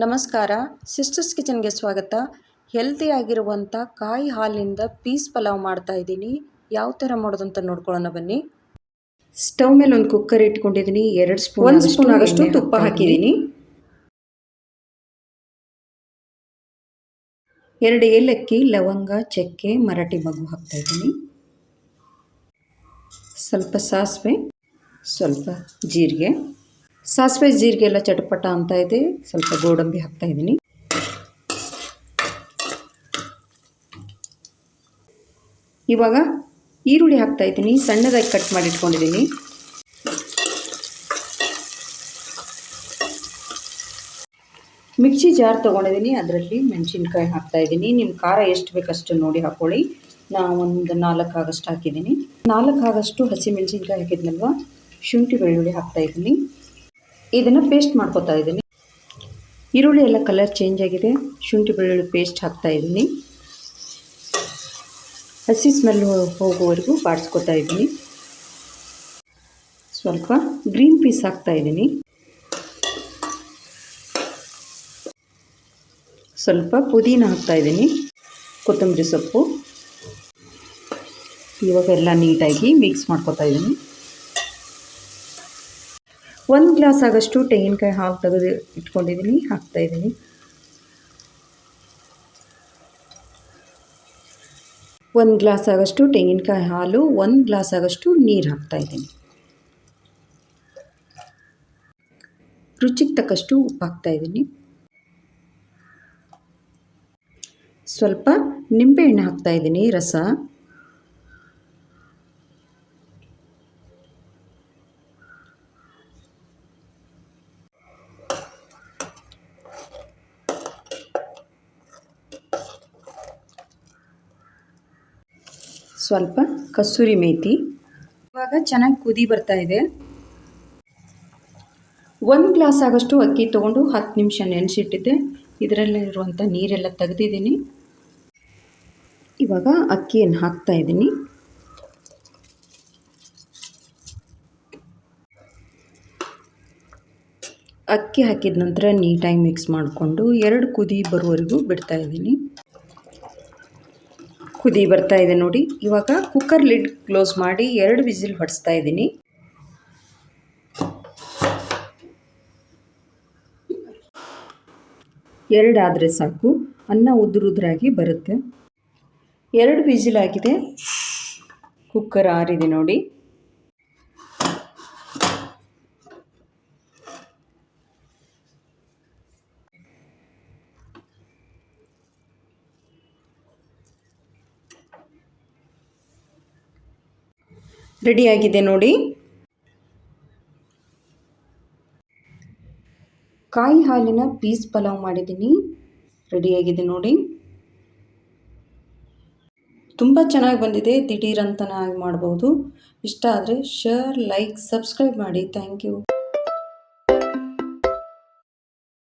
ನಮಸ್ಕಾರ. ಸಿಸ್ಟರ್ಸ್ ಕಿಚನ್ಗೆ ಸ್ವಾಗತ. ಹೆಲ್ತಿಯಾಗಿರುವಂಥ ಕಾಯಿ ಹಾಲಿನಿಂದ ಪೀಸ್ ಪಲಾವ್ ಮಾಡ್ತಾ ಇದ್ದೀನಿ. ಯಾವ ಥರ ಮಾಡೋದು ಅಂತ ನೋಡ್ಕೊಳ್ಳೋಣ ಬನ್ನಿ. ಸ್ಟವ್ ಮೇಲೆ ಒಂದು ಕುಕ್ಕರ್ ಇಟ್ಕೊಂಡಿದ್ದೀನಿ. ಎರಡು ಸ್ಪೂನ್ ಒಂದು ಸ್ಪೂನ್ ಆಗಷ್ಟು ತುಪ್ಪ ಹಾಕಿದ್ದೀನಿ. ಎರಡು ಏಲಕ್ಕಿ ಲವಂಗ ಚಕ್ಕೆ ಮರಾಠಿ ಮಗು ಹಾಕ್ತಾ ಇದ್ದೀನಿ. ಸ್ವಲ್ಪ ಸಾಸಿವೆ ಸ್ವಲ್ಪ ಜೀರಿಗೆ. ಸಾಸಿವೆ ಜೀರಿಗೆ ಎಲ್ಲ ಚಟಪಟ ಅಂತ ಇದೆ. ಸ್ವಲ್ಪ ಗೋಡಂಬಿ ಹಾಕ್ತಾ ಇದ್ದೀನಿ. ಇವಾಗ ಈರುಳ್ಳಿ ಹಾಕ್ತಾ ಇದ್ದೀನಿ. ಸಣ್ಣದಾಗಿ ಕಟ್ ಮಾಡಿ ಇಟ್ಕೊಂಡಿದ್ದೀನಿ. ಮಿಕ್ಸಿ ಜಾರ್ ತೊಗೊಂಡಿದ್ದೀನಿ. ಅದರಲ್ಲಿ ಮೆಣಸಿನ್ಕಾಯಿ ಹಾಕ್ತಾ ಇದ್ದೀನಿ. ನಿಮ್ಮ ಖಾರ ಎಷ್ಟು ಬೇಕಷ್ಟು ನೋಡಿ ಹಾಕ್ಕೊಳ್ಳಿ ನಾನು ಒಂದು ನಾಲ್ಕು ಆಗಷ್ಟು ಹಾಕಿದ್ದೀನಿ. ನಾಲ್ಕು ಆಗಷ್ಟು ಹಸಿ ಮೆಣಸಿನ್ಕಾಯಿ ಹಾಕಿದ್ನಲ್ವ? ಶುಂಠಿ ಬೆಳ್ಳುಳ್ಳಿ ಹಾಕ್ತಾ ಇದ್ದೀನಿ. ಇದನ್ನು ಪೇಸ್ಟ್ ಮಾಡ್ಕೋತಾ ಇದ್ದೀನಿ ಈರುಳ್ಳಿ ಎಲ್ಲ ಕಲರ್ ಚೇಂಜ್ ಆಗಿದೆ. ಶುಂಠಿ ಬೆಳ್ಳುಳ್ಳಿ ಪೇಸ್ಟ್ ಹಾಕ್ತಾ ಇದ್ದೀನಿ ಹಸಿ ಸ್ಮೆಲ್ ಹೋಗುವವರೆಗೂ ಬಾಡಿಸ್ಕೊತಾ ಇದ್ದೀನಿ ಸ್ವಲ್ಪ ಗ್ರೀನ್ ಪೀಸ್ ಹಾಕ್ತಾ ಇದ್ದೀನಿ ಸ್ವಲ್ಪ ಪುದೀನ ಹಾಕ್ತಾ ಇದ್ದೀನಿ ಕೊತ್ತಂಬರಿ ಸೊಪ್ಪು. ಇವಾಗೆಲ್ಲ ನೀಟಾಗಿ ಮಿಕ್ಸ್ ಮಾಡ್ಕೊತಾ ಇದ್ದೀನಿ ಒಂದು ಗ್ಲಾಸ್ ಆಗೋಷ್ಟು ತೆಂಗಿನಕಾಯಿ ಹಾಲು ತೆಗೆದು ಇಟ್ಕೊಂಡಿದ್ದೀನಿ ಹಾಕ್ತಾಯಿದ್ದೀನಿ ಒಂದು ಗ್ಲಾಸ್ ಆಗೋಷ್ಟು ತೆಂಗಿನಕಾಯಿ ಹಾಲು, ಒಂದು ಗ್ಲಾಸ್ ಆಗೋಷ್ಟು ನೀರು ಹಾಕ್ತಾಯಿದ್ದೀನಿ ರುಚಿಗೆ ತಕ್ಕಷ್ಟು ಉಪ್ಪು ಹಾಕ್ತಾಯಿದ್ದೀನಿ ಸ್ವಲ್ಪ ನಿಂಬೆಹಣ್ಣು ಹಾಕ್ತಾಯಿದ್ದೀನಿ ರಸ. ಸ್ವಲ್ಪ ಕಸೂರಿ ಮೇಥಿ ಇವಾಗ ಚೆನ್ನಾಗಿ ಕುದಿ ಬರ್ತಾ ಇದೆ. ಒಂದು ಗ್ಲಾಸ್ ಆಗೋಷ್ಟು ಅಕ್ಕಿ ತೊಗೊಂಡು ಹತ್ತು ನಿಮಿಷ ನೆನೆಸಿಟ್ಟಿದ್ದೆ. ಇದರಲ್ಲಿರುವಂಥ ನೀರೆಲ್ಲ ತೆಗೆದಿದ್ದೀನಿ. ಇವಾಗ ಅಕ್ಕಿಯನ್ನು ಹಾಕ್ತಾ ಇದ್ದೀನಿ. ಅಕ್ಕಿ ಹಾಕಿದ ನಂತರ ನೀಟಾಗಿ ಮಿಕ್ಸ್ ಮಾಡಿಕೊಂಡು ಎರಡು ಕುದಿ ಬರುವವರೆಗೂ ಬಿಡ್ತಾ ಇದ್ದೀನಿ. ಕುದಿ ಬರ್ತಾ ಇದೆ ನೋಡಿ. ಇವಾಗ ಕುಕ್ಕರ್ ಲಿಡ್ ಕ್ಲೋಸ್ ಮಾಡಿ ಎರಡು ವಿಸಿಲ್ ಹೊಡಿಸ್ತಾ ಇದ್ದೀನಿ. ಎರಡಾದರೆ ಸಾಕು. ಅನ್ನ ಉದುರುದ್ರಾಗಿ ಬರುತ್ತೆ. ಎರಡು ವಿಸಿಲ್ ಆಗಿದೆ. ಕುಕ್ಕರ್ ಆರಿದೆ ನೋಡಿ. ರೆಡಿಯಾಗಿದೆ ನೋಡಿ. ಕಾಯಿ ಹಾಲಿನ ಪೀಸ್ ಪಲಾವ್ ಮಾಡಿದ್ದೀನಿ. ರೆಡಿಯಾಗಿದೆ ನೋಡಿ. ತುಂಬ ಚೆನ್ನಾಗಿ ಬಂದಿದೆ. ದಿಢೀರಂತನಾಗಿ ಮಾಡ್ಬೋದು. ಇಷ್ಟ ಆದರೆ ಶೇರ್ ಲೈಕ್ ಸಬ್ಸ್ಕ್ರೈಬ್ ಮಾಡಿ. Thank you